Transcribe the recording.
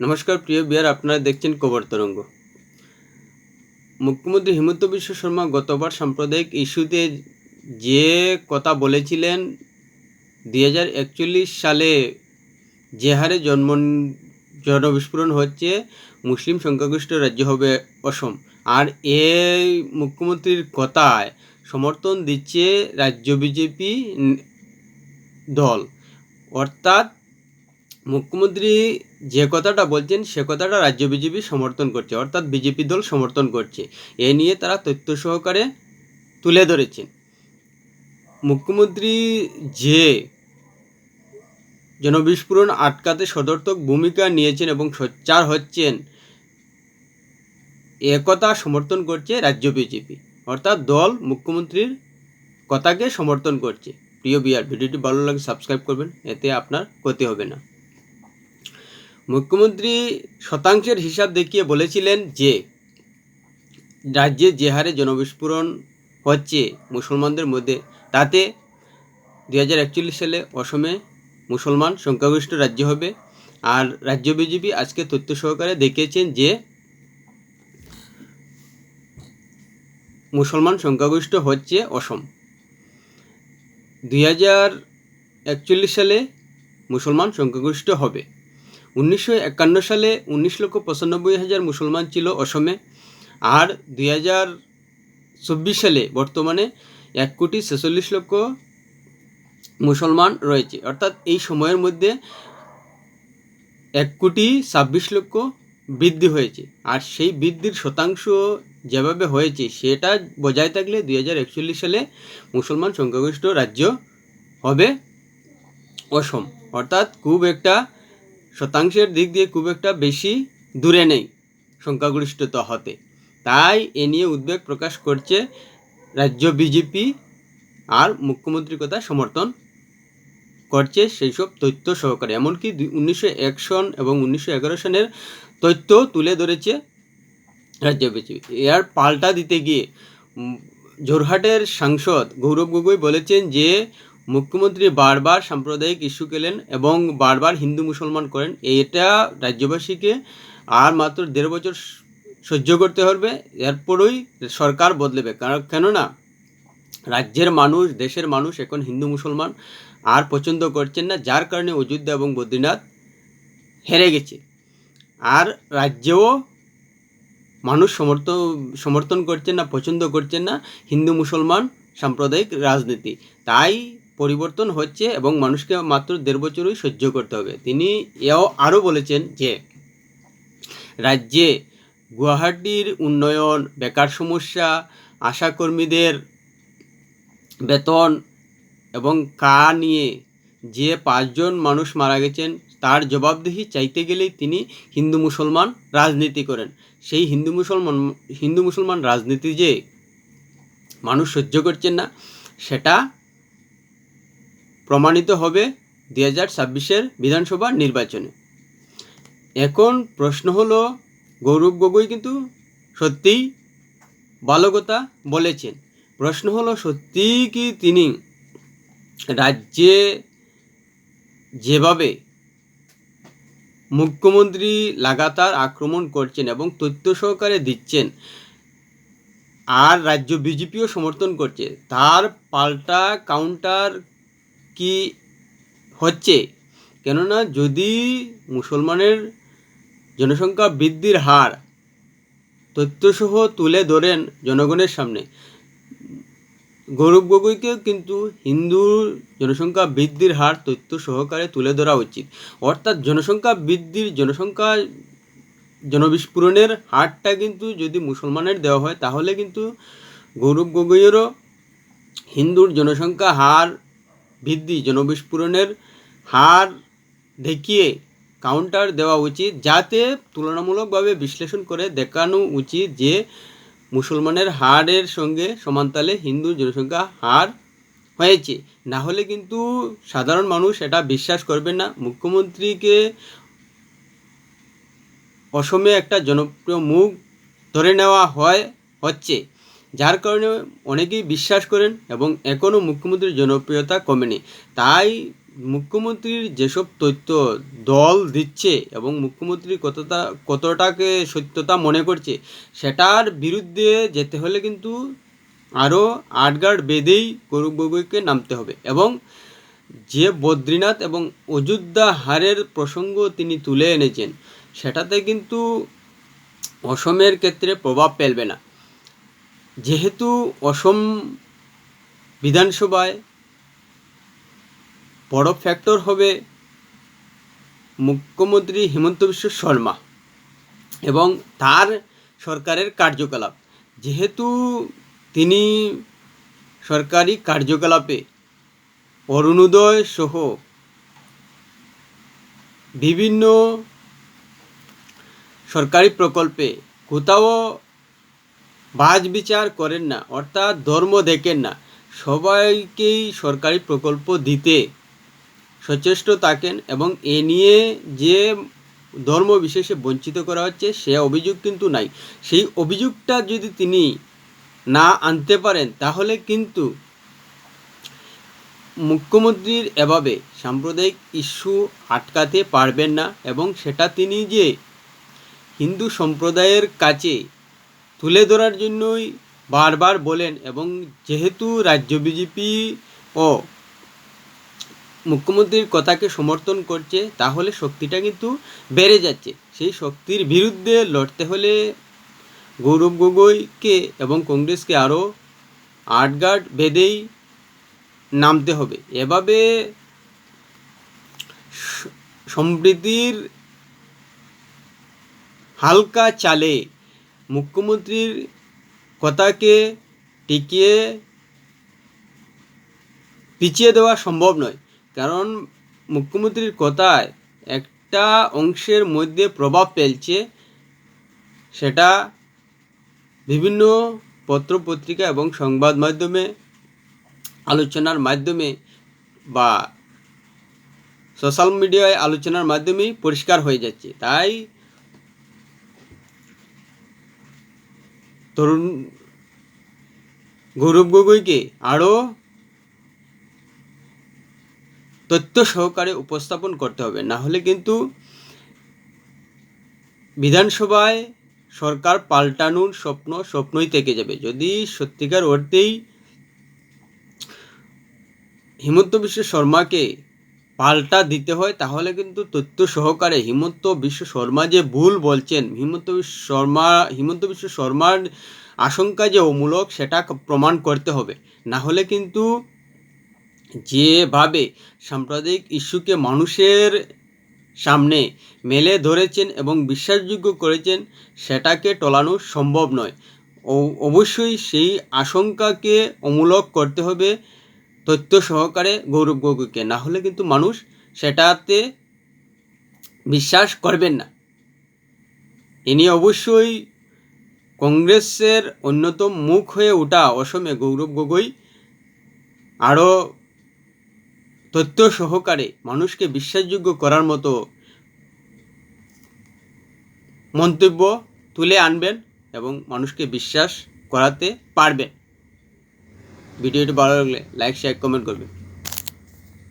নমস্কার, প্রিয় বিয়ার, আপনারা দেখছেন কবর তরঙ্গ। মুখ্যমন্ত্রী হিমন্ত বিশ্ব শর্মা গতবার সাম্প্রদায়িক ইস্যুতে যে কথা বলেছিলেন, দুই হাজার একচল্লিশ সালে যে হারে জন্ম, জনবিস্ফোরণ হচ্ছে, মুসলিম সংখ্যাগরিষ্ঠ রাজ্য হবে অসম। আর এই মুখ্যমন্ত্রীর কথায় সমর্থন দিচ্ছে রাজ্য বিজেপি দল। অর্থাৎ মুখ্যমন্ত্রী যে কথাটা বলছেন, সে কথাটা রাজ্য বিজেপি সমর্থন করছে, অর্থাৎ বিজেপি দল সমর্থন করছে। এ নিয়ে তারা তথ্য সহকারে তুলে ধরেছেন। মুখ্যমন্ত্রী যে জনবিস্ফোরণ আটকাতে সদর্থক ভূমিকা নিয়েছেন এবং সোচ্চার হচ্ছেন একথা সমর্থন করছে রাজ্য বিজেপি। অর্থাৎ দল মুখ্যমন্ত্রীর কথাকে সমর্থন করছে। প্রিয় বিয়ার ভিডিওটি ভালো লাগে সাবস্ক্রাইব করবেন, এতে আপনার ক্ষতি হবে না। মুখ্যমন্ত্রী শতাংশের হিসাব দেখিয়ে বলেছিলেন যে, রাজ্যে যে হারে জনবিস্ফোরণ হচ্ছে মুসলমানদের মধ্যে, তাতে দুই হাজার একচল্লিশ সালে অসমে মুসলমান সংখ্যাগরিষ্ঠ রাজ্য হবে। আর রাজ্য বিজেপি আজকে তথ্য সহকারে দেখিয়েছেন যে, মুসলমান সংখ্যাগরিষ্ঠ হচ্ছে অসম। দুই হাজার একচল্লিশ সালে মুসলমান সংখ্যাগরিষ্ঠ হবে। উনিশশো একান্ন সালে উনিশ লক্ষ পঁচানব্বই হাজার মুসলমান ছিল অসমে। আর দুই হাজার চব্বিশ সালে বর্তমানে এক কোটি ছেচল্লিশ লক্ষ মুসলমান রয়েছে। অর্থাৎ এই সময়ের মধ্যে এক কোটি ছাব্বিশ লক্ষ বৃদ্ধি হয়েছে। আর সেই বৃদ্ধির শতাংশ যেভাবে হয়েছে, সেটা বজায় থাকলে দুই হাজার একচল্লিশ সালে মুসলমান সংখ্যাগরিষ্ঠ রাজ্য হবে অসম। অর্থাৎ খুব একটা শতাংশের দিক দিয়ে খুব একটা বেশি দূরে নেই সংখ্যাগরিষ্ঠতা হতে। তাই এ নিয়ে উদ্বেগ প্রকাশ করছে রাজ্য বিজেপি আর মুখ্যমন্ত্রীর কথা সমর্থন করছে সেই সব তথ্য সহকারে। এমনকি উনিশশো এক সন এবং উনিশশো এগারো সনের তথ্য তুলে ধরেছে রাজ্য বিজেপি। এর পাল্টা দিতে গিয়ে জোরহাটের সাংসদ গৌরব গগৈ বলেছেন যে মুখ্যমন্ত্রী বারবার সাম্প্রদায়িক ইস্যু কেলেন এবং বারবার হিন্দু মুসলমান করেন। এটা রাজ্যবাসীকে আর মাত্র দেড় বছর সহ্য করতে হবে। এরপরই সরকার বদলেবে। কারণ, কেননা রাজ্যের মানুষ, দেশের মানুষ এখন হিন্দু মুসলমান আর পছন্দ করছেন না। যার কারণে অযোধ্যা এবং বদ্রীনাথ হেরে গেছে। আর রাজ্যেও মানুষ সমর্থন সমর্থন করছেন না, পছন্দ করছেন না হিন্দু মুসলমান সাম্প্রদায়িক রাজনীতি। তাই পরিবর্তন হচ্ছে এবং মানুষকে মাত্র দেড় বছরই সহ্য করতে হবে। তিনি এও আরও বলেছেন যে, রাজ্যে গুয়াহাটির উন্নয়ন, বেকার সমস্যা, আশাকর্মীদের বেতন এবং কা নিয়ে যে পাঁচজন মানুষ মারা গেছেন, তার জবাবদিহি চাইতে গেলেই তিনি হিন্দু মুসলমান রাজনীতি করেন। সেই হিন্দু মুসলমান হিন্দু মুসলমান রাজনীতি যে মানুষ সহ্য করছেন না, সেটা প্রমাণিত হবে দুই হাজার ছাব্বিশের বিধানসভা নির্বাচনে। এখন প্রশ্ন হলো, গৌরব গগৈ কিন্তু সত্যিই ভালো কথা বলেছেন। প্রশ্ন হলো, সত্যিই কি তিনি রাজ্যে যেভাবে মুখ্যমন্ত্রী লাগাতার আক্রমণ করছেন এবং তথ্য সহকারে দিচ্ছেন, আর রাজ্য বিজেপিও সমর্থন করছে, তার পাল্টা কাউন্টার কি হচ্ছে? কেননা যদি মুসলমানের জনসংখ্যা বৃদ্ধির হার তথ্যসহ তুলে ধরেন জনগণের সামনে, গৌরব গগৈকেও কিন্তু হিন্দু জনসংখ্যা বৃদ্ধির হার তথ্য সহকারে তুলে ধরা উচিত। অর্থাৎ জনসংখ্যা বৃদ্ধির জনসংখ্যা জনবিস্ফোরণের হারটা কিন্তু যদি মুসলমানের দেওয়া হয়, তাহলে কিন্তু গৌরব গগৈয়েরও হিন্দুর জনসংখ্যা হার বৃদ্ধি জনবিস্ফোরণের হার দেখিয়ে কাউন্টার দেওয়া উচিত যাতে তুলনামূলকভাবে বিশ্লেষণ করে দেখানো উচিত যে মুসলমানের হারের সঙ্গে সমানতালে হিন্দু জনসংখ্যা হার হয়েছে। না হলে কিন্তু সাধারণ মানুষ এটা বিশ্বাস করবে না। মুখ্যমন্ত্রীকে অসমে একটা জনপ্রিয় মুখ ধরে নেওয়া হয়, হচ্ছে। যার কারণে অনেকেই বিশ্বাস করেন এবং এখনও মুখ্যমন্ত্রীর জনপ্রিয়তা কমেনি। তাই মুখ্যমন্ত্রীর যেসব তথ্য দল দিচ্ছে এবং মুখ্যমন্ত্রী কতটা, কতটাকে সত্যতা মনে করছে, সেটার বিরুদ্ধে যেতে হলে কিন্তু আরও আটগার্ড বেঁধেই গৌরব গগৈকে নামতে হবে এবং যে বদ্রীনাথ এবং অযোধ্যা হারের প্রসঙ্গ তিনি তুলে এনেছেন, সেটাতে কিন্তু অসমের ক্ষেত্রে প্রভাব ফেলবে না। যেহেতু অসম বিধানসভায় বড় ফ্যাক্টর হবে মুখ্যমন্ত্রী হিমন্ত বিশ্ব শর্মা এবং তার সরকারের কার্যকলাপ। যেহেতু তিনি সরকারি কার্যকলাপে অরুণোদয় সহ বিভিন্ন সরকারি প্রকল্পে কোথাও বাজ বিচার করেন না, অর্থাৎ ধর্ম দেখেন না। সবাইকেই সরকারি প্রকল্প দিতে সচেষ্ট থাকেন এবং এ নিয়ে যে ধর্ম বিশেষে বঞ্চিত করা হচ্ছে, সে অভিযোগ কিন্তু নাই। সেই অভিযোগটা যদি তিনি না আনতে পারেন, তাহলে কিন্তু মুখ্যমন্ত্রীর এভাবে সাম্প্রদায়িক ইস্যু আটকাতে পারবেন না এবং সেটা তিনি যে হিন্দু সম্প্রদায়ের কাছে তুলে ধরার জন্যই বারবার বলেন এবং যেহেতু রাজ্য বিজেপি ও মুখ্যমন্ত্রীর কথাকে সমর্থন করছে, তাহলে শক্তিটা কিন্তু বেড়ে যাচ্ছে। সেই শক্তির বিরুদ্ধে লড়তে হলে গৌরব গগৈকে এবং কংগ্রেসকে আরও আটগার্ড বেঁধেই নামতে হবে। এভাবে সমৃদ্ধির হালকা চালে মুখ্যমন্ত্রীর কথাকে টিকিয়ে পিছিয়ে দেওয়া সম্ভব নয়। কারণ মুখ্যমন্ত্রীর কথায় একটা অংশের মধ্যে প্রভাব ফেলছে, সেটা বিভিন্ন পত্রপত্রিকা এবং সংবাদ মাধ্যমে, আলোচনার মাধ্যমে বা সোশ্যাল মিডিয়ায় আলোচনার মাধ্যমেই পরিষ্কার হয়ে যাচ্ছে। তাই তরুণ গৌরব গগৈকে আরও তথ্য সহকারে উপস্থাপন করতে হবে। না হলে কিন্তু বিধানসভায় সরকার পাল্টানোর স্বপ্ন স্বপ্নই থেকে যাবে। যদি সত্যিকার অর্থেই হিমন্ত বিশ্ব শর্মাকে পাল্টা দিতে হয়, তাহলে কিন্তু তথ্য সহকারে হিমন্ত বিশ্ব শর্মা যে ভুল বলছেন, হিমন্ত বিশ্ব শর্মা, হিমন্ত বিশ্ব শর্মার আশঙ্কা যে অমূলক, সেটা প্রমাণ করতে হবে। না হলে কিন্তু যেভাবে সাম্প্রদায়িক ইস্যুকে মানুষের সামনে মেলে ধরেছেন এবং বিশ্বাসযোগ্য করেছেন, সেটাকে টলানো সম্ভব নয়। অবশ্যই সেই আশঙ্কাকে অমূলক করতে হবে। তথ্য সহকারে গৌরব গগৈকে। না হলে কিন্তু মানুষ সেটাতে বিশ্বাস করবেন না। ইনি অবশ্যই কংগ্রেসের অন্যতম মুখ হয়ে ওঠা অসমে গৌরব গগৈ আরও তথ্য সহকারে মানুষকে বিশ্বাসযোগ্য করার মতো মন্তব্য তুলে আনবেন এবং মানুষকে বিশ্বাস করাতে পারবেন। ভিডিওটি ভালো লাগলে লাইক শেয়ার কমেন্ট করবেন